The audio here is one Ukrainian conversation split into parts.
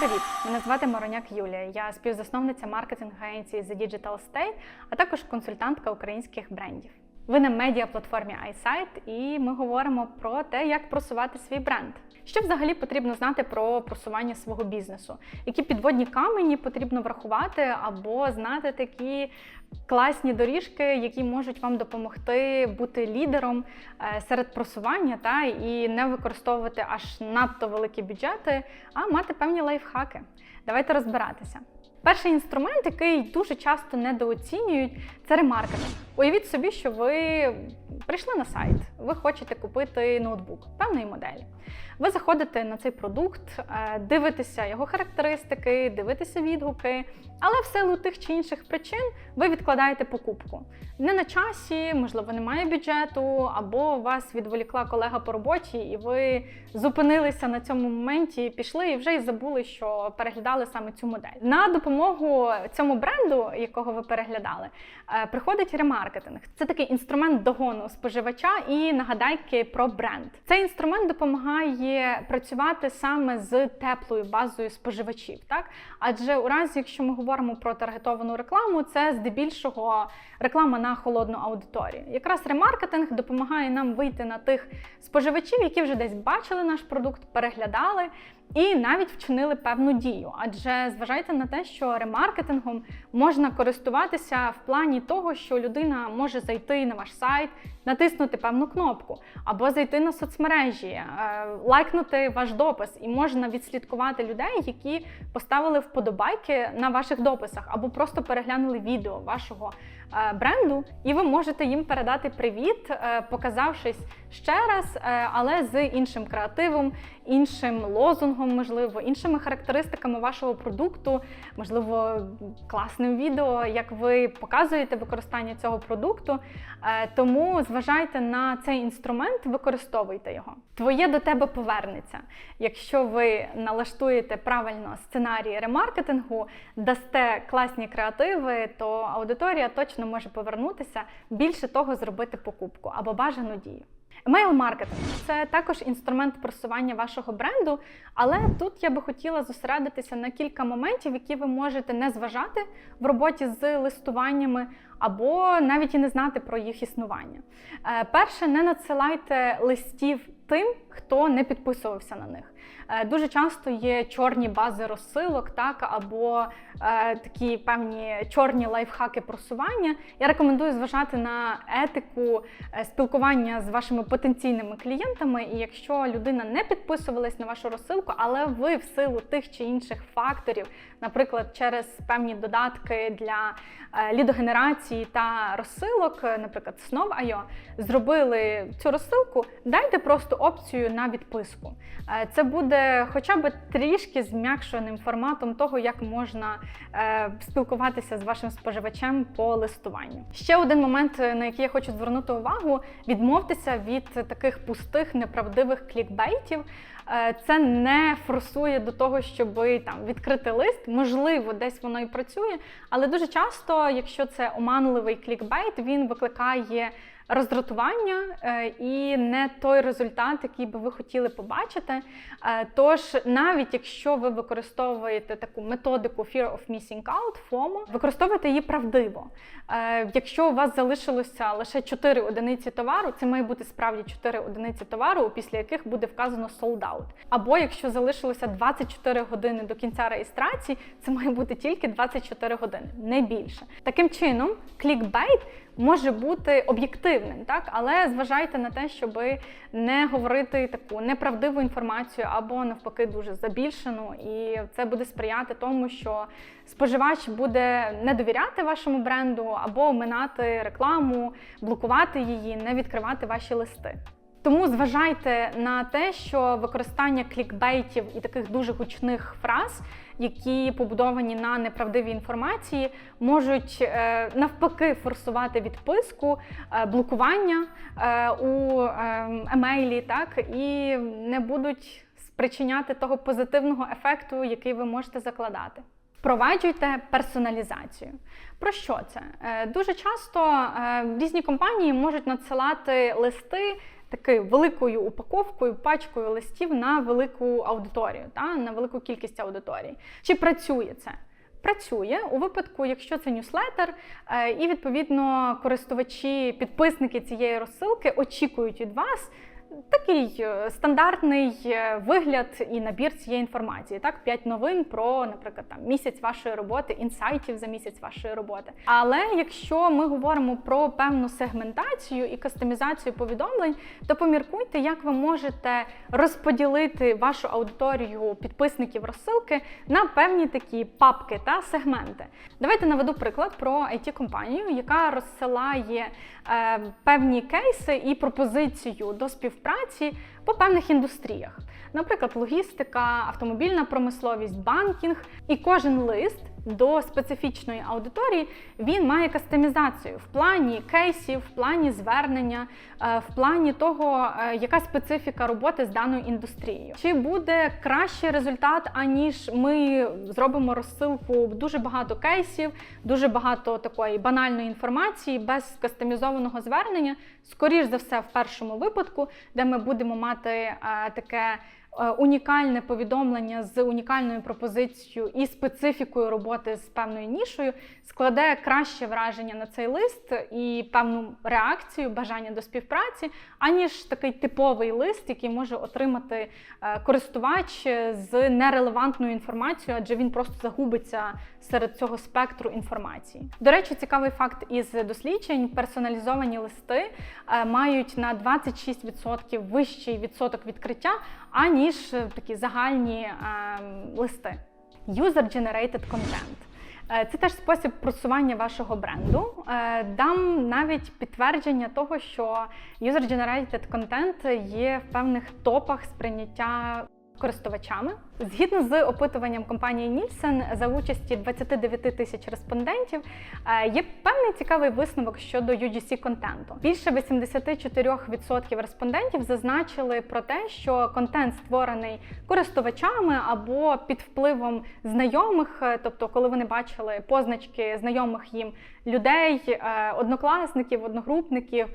привіт! Мене звати Мороняк Юлія. Я співзасновниця маркетинг агенції The Digital State, а також консультантка українських брендів. Ви на медіаплатформі iSight і ми говоримо про те, як просувати свій бренд. Що взагалі потрібно знати про просування свого бізнесу? Які підводні камені потрібно врахувати, або знати такі класні доріжки, які можуть вам допомогти бути лідером е, серед просування, та і не використовувати аж надто великі бюджети, а мати певні лайфхаки. Давайте розбиратися. Перший інструмент, який дуже часто недооцінюють, це ремаркетинг. Уявіть собі, що ви прийшли на сайт, ви хочете купити ноутбук певної моделі. Ви заходите на цей продукт, е, дивитеся його характеристики, дивитеся відгуки, але в силу тих чи інших причин ви відкладаєте покупку. Не на часі, можливо, немає бюджету, або вас відволікла колега по роботі, і ви зупинилися на цьому моменті, пішли і вже й забули, що переглядали саме цю модель. На допомогу цьому бренду, якого ви переглядали, е, приходить ремаркетинг. Це такий інструмент догону споживача і нагадайки про бренд. Цей інструмент допомагає працювати саме з теплою базою споживачів, так адже у разі, якщо ми говоримо про таргетовану рекламу, це здебільшого реклама на холодну аудиторію. Якраз ремаркетинг допомагає нам вийти на тих споживачів, які вже десь бачили наш продукт, переглядали. І навіть вчинили певну дію, адже зважайте на те, що ремаркетингом можна користуватися в плані того, що людина може зайти на ваш сайт, натиснути певну кнопку, або зайти на соцмережі, е, лайкнути ваш допис, і можна відслідкувати людей, які поставили вподобайки на ваших дописах, або просто переглянули відео вашого е, бренду, і ви можете їм передати привіт, е, показавшись ще раз, але з іншим креативом, іншим лозунгом, можливо, іншими характеристиками вашого продукту, можливо, класним відео, як ви показуєте використання цього продукту. Тому зважайте на цей інструмент, використовуйте його. Твоє до тебе повернеться. Якщо ви налаштуєте правильно сценарій ремаркетингу, дасте класні креативи, то аудиторія точно може повернутися, більше того, зробити покупку або бажану дію. Емейл-маркетинг це також інструмент просування вашого бренду, але тут я би хотіла зосередитися на кілька моментів, які ви можете не зважати в роботі з листуваннями, або навіть і не знати про їх існування. Е, перше, не надсилайте листів тим, хто не підписувався на них. Е, дуже часто є чорні бази розсилок, так або е, такі певні чорні лайфхаки просування. Я рекомендую зважати на етику е, спілкування з вашими потенційними клієнтами. І якщо людина не підписувалась на вашу розсилку, але ви в силу тих чи інших факторів, наприклад, через певні додатки для е, лідогенерації та розсилок, наприклад, Snow.io, зробили цю розсилку, дайте просто опцію на відписку. Це буде хоча б трішки зм'якшеним форматом того, як можна е, спілкуватися з вашим споживачем по листуванню. Ще один момент, на який я хочу звернути увагу: відмовтеся від таких пустих неправдивих клікбейтів. Е, це не форсує до того, щоб там відкрити лист. Можливо, десь воно і працює, але дуже часто, якщо це оманливий клікбейт, він викликає роздратування е, і не той результат, який би ви хотіли побачити. Е, тож, навіть якщо ви використовуєте таку методику Fear of Missing Out, FOMO, використовуйте її правдиво. Якщо у вас залишилося лише 4 одиниці товару, це має бути справді 4 одиниці товару, після яких буде вказано sold. Або якщо залишилося 24 години до кінця реєстрації, це має бути тільки 24 години, не більше. Таким чином, клікбейт може бути об'єктивним, так але зважайте на те, щоб не говорити таку неправдиву інформацію або навпаки дуже забільшену, і це буде сприяти тому, що споживач буде не довіряти вашому бренду або оминати рекламу, блокувати її, не відкривати ваші листи. Тому зважайте на те, що використання клікбейтів і таких дуже гучних фраз, які побудовані на неправдивій інформації, можуть е, навпаки форсувати відписку, е, блокування е, у емейлі, так і не будуть спричиняти того позитивного ефекту, який ви можете закладати. Впроваджуйте персоналізацію. Про що це? Дуже часто різні компанії можуть надсилати листи такою великою упаковкою, пачкою листів на велику аудиторію, та, на велику кількість аудиторій. Чи працює це? Працює у випадку, якщо це ньюслетер, е, і відповідно користувачі, підписники цієї розсилки очікують від вас такий е, стандартний е, вигляд і набір цієї інформації. Так, п'ять новин про, наприклад, там місяць вашої роботи, інсайтів за місяць вашої роботи. Але якщо ми говоримо про певну сегментацію і кастомізацію повідомлень, то поміркуйте, як ви можете розподілити вашу аудиторію підписників розсилки на певні такі папки та сегменти. Давайте наведу приклад про it компанію яка розсилає е, певні кейси і пропозицію до співпраці по певних індустріях. Наприклад, логістика, автомобільна промисловість, банкінг. І кожен лист до специфічної аудиторії він має кастомізацію в плані кейсів, в плані звернення, е, в плані того, е, яка специфіка роботи з даною індустрією. Чи буде кращий результат, аніж ми зробимо розсилку дуже багато кейсів, дуже багато такої банальної інформації без кастомізованого звернення? Скоріш за все, в першому випадку, де ми будемо мати е, таке. Е, унікальне повідомлення з унікальною пропозицією і специфікою роботи з певною нішою складе краще враження на цей лист і певну реакцію, бажання до співпраці, аніж такий типовий лист, який може отримати е, користувач з нерелевантною інформацією, адже він просто загубиться серед цього спектру інформації. До речі, цікавий факт із досліджень: персоналізовані листи е, мають на 26% вищий відсоток відкриття, аніж такі загальні ем, листи. User-generated content. Е, це теж спосіб просування вашого бренду. Е, дам навіть підтвердження того, що user-generated content є в певних топах сприйняття користувачами. Згідно з опитуванням компанії Нільсен за участі 29 тисяч респондентів, е, є певний цікавий висновок щодо UGC контенту. Більше 84% респондентів зазначили про те, що контент створений користувачами або під впливом знайомих, е, тобто, коли вони бачили позначки знайомих їм людей, е, однокласників, одногрупників,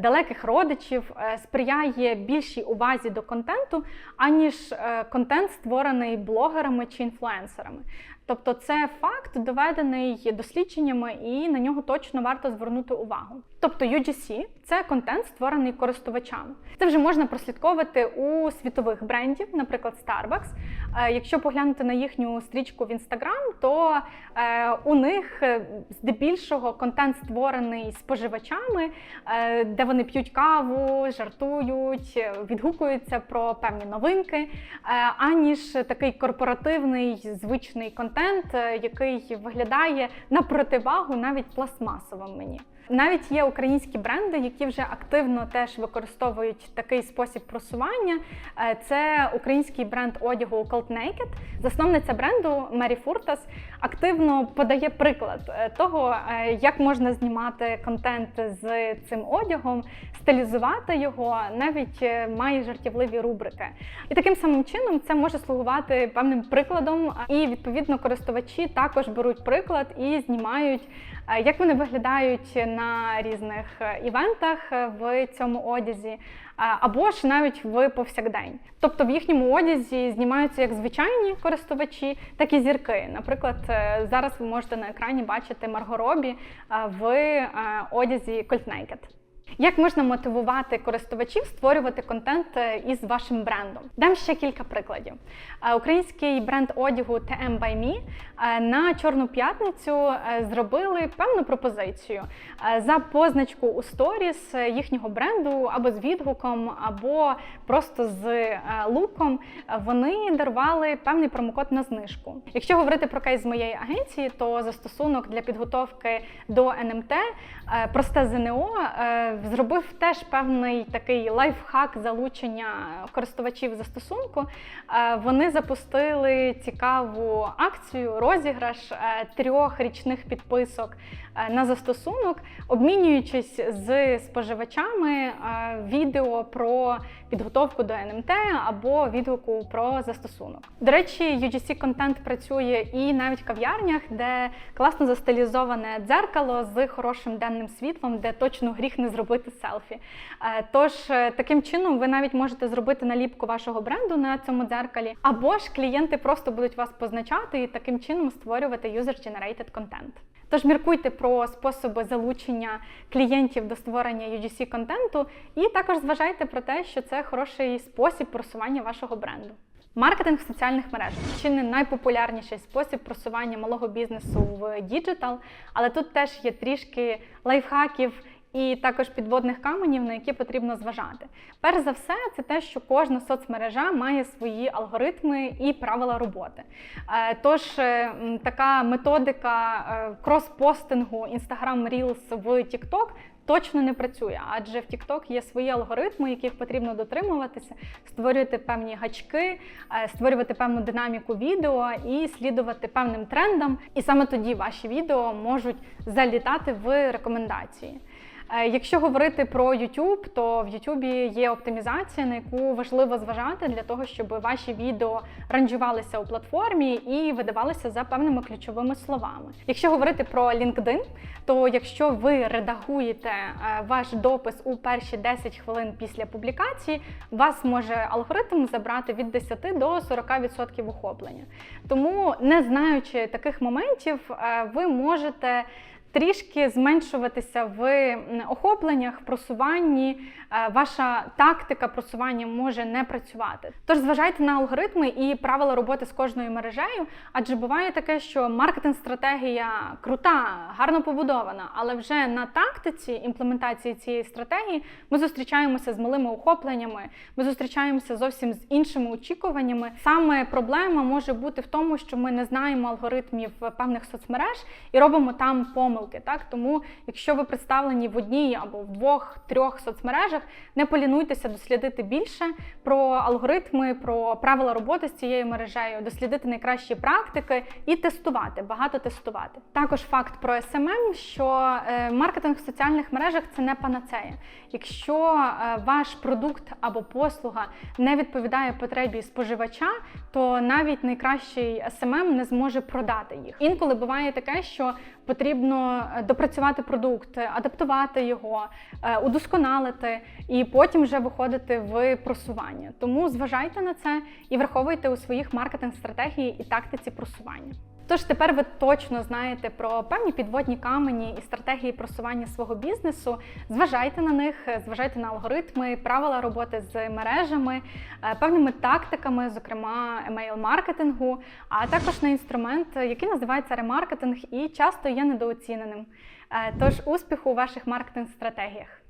далеких родичів, сприяє більшій увазі до контенту, аніж контент створений створений блогерами чи інфлюенсерами. Тобто це факт доведений дослідженнями, і на нього точно варто звернути увагу. Тобто UGC – це контент, створений користувачами. Це вже можна прослідковувати у світових брендів, наприклад, Starbucks. Е, якщо поглянути на їхню стрічку в Instagram, то е, у них е, здебільшого контент створений споживачами, де вони п'ють каву, жартують, відгукуються про певні новинки, аніж такий корпоративний звичний контент, який виглядає на противагу навіть пластмасовим мені. Навіть є українські бренди, які вже активно теж використовують такий спосіб просування. Е, це український бренд одягу Cold Naked. Засновниця бренду Мері Фуртас активно подає приклад е, того, е, як можна знімати контент з цим одягом, стилізувати його, навіть має жартівливі рубрики. І таким самим чином це може слугувати певним прикладом, і відповідно користувачі також беруть приклад і знімають, як вони виглядають на різних е, івентах е, в цьому одязі, е, або ж навіть в повсякдень. Тобто в їхньому одязі знімаються як звичайні користувачі, так і зірки. Наприклад, зараз ви можете на екрані бачити Марго Робі в одязі Naked. Як можна мотивувати користувачів створювати контент е, із вашим брендом? Дам ще кілька прикладів. Е, український бренд одягу TM by Me е, на Чорну п'ятницю зробили певну пропозицію за позначку у сторіс їхнього бренду або з відгуком, або просто з луком. Вони дарували певний промокод на знижку. Якщо говорити про кейс з моєї агенції, то застосунок для підготовки до НМТ просте ЗНО зробив теж певний такий лайфхак залучення користувачів застосунку. Е, вони запустили цікаву акцію, розіграш е, трьох річних підписок на застосунок, обмінюючись з споживачами відео про підготовку до НМТ або відгуку про застосунок. До речі, UGC контент працює і навіть в кав'ярнях, де класно застилізоване дзеркало з хорошим денним світлом, де точно гріх не зробити селфі. Е, Тож е, таким чином ви навіть можете зробити наліпку вашого бренду на цьому дзеркалі, або ж клієнти просто будуть вас позначати і таким чином створювати user-generated content. Тож міркуйте про способи залучення клієнтів до створення UGC контенту, і також зважайте про те, що це хороший спосіб просування вашого бренду. Маркетинг в соціальних мережах. Чи не найпопулярніший спосіб просування малого бізнесу в діджитал, але тут теж є трішки лайфхаків і також підводних каменів, на які потрібно зважати. Перш за все, це те, що кожна соцмережа має свої алгоритми і правила роботи. Е, Тож е, така методика е, крос-постингу Instagram Reels в TikTok точно не працює, адже в TikTok є свої алгоритми, яких потрібно дотримуватися, створювати певні гачки, створювати певну динаміку відео і слідувати певним трендам. І саме тоді ваші відео можуть залітати в рекомендації. Е, Якщо говорити про YouTube, то в YouTube є оптимізація, на яку важливо зважати для того, щоб ваші відео ранжувалися у платформі і видавалися за певними ключовими словами. Якщо говорити про LinkedIn, то якщо ви редагуєте е, ваш допис у перші 10 хвилин після публікації, вас може алгоритм забрати від 10 до 40% охоплення. Тому, не знаючи таких моментів, е, ви можете трішки зменшуватися в охопленнях, просуванні. Е, Ваша тактика просування може не працювати. Тож зважайте на алгоритми і правила роботи з кожною мережею, адже буває таке, що маркетинг-стратегія крута, гарно побудована, але вже на тактиці імплементації цієї стратегії ми зустрічаємося з малими охопленнями, ми зустрічаємося зовсім з іншими очікуваннями. Саме проблема може бути в тому, що ми не знаємо алгоритмів певних соцмереж і робимо там помилки. Так тому, якщо ви представлені в одній або в двох-трьох соцмережах, не полінуйтеся дослідити більше про алгоритми, про правила роботи з цією мережею, дослідити найкращі практики і тестувати, багато тестувати. Також факт про SMM, що е, маркетинг в соціальних мережах це не панацея. Якщо е, ваш продукт або послуга не відповідає потребі споживача, то навіть найкращий SMM не зможе продати їх. Інколи буває таке, що потрібно е, допрацювати продукт, адаптувати його, е, удосконалити і потім вже виходити в просування. Тому зважайте на це і враховуйте у своїх маркетинг-стратегії і тактиці просування. Тож тепер ви точно знаєте про певні підводні камені і стратегії просування свого бізнесу. Зважайте на них, зважайте на алгоритми, правила роботи з мережами, е, певними тактиками, зокрема емейл-маркетингу, а також на інструмент, який називається ремаркетинг і часто є недооціненим. Е, Тож успіху у ваших маркетинг-стратегіях!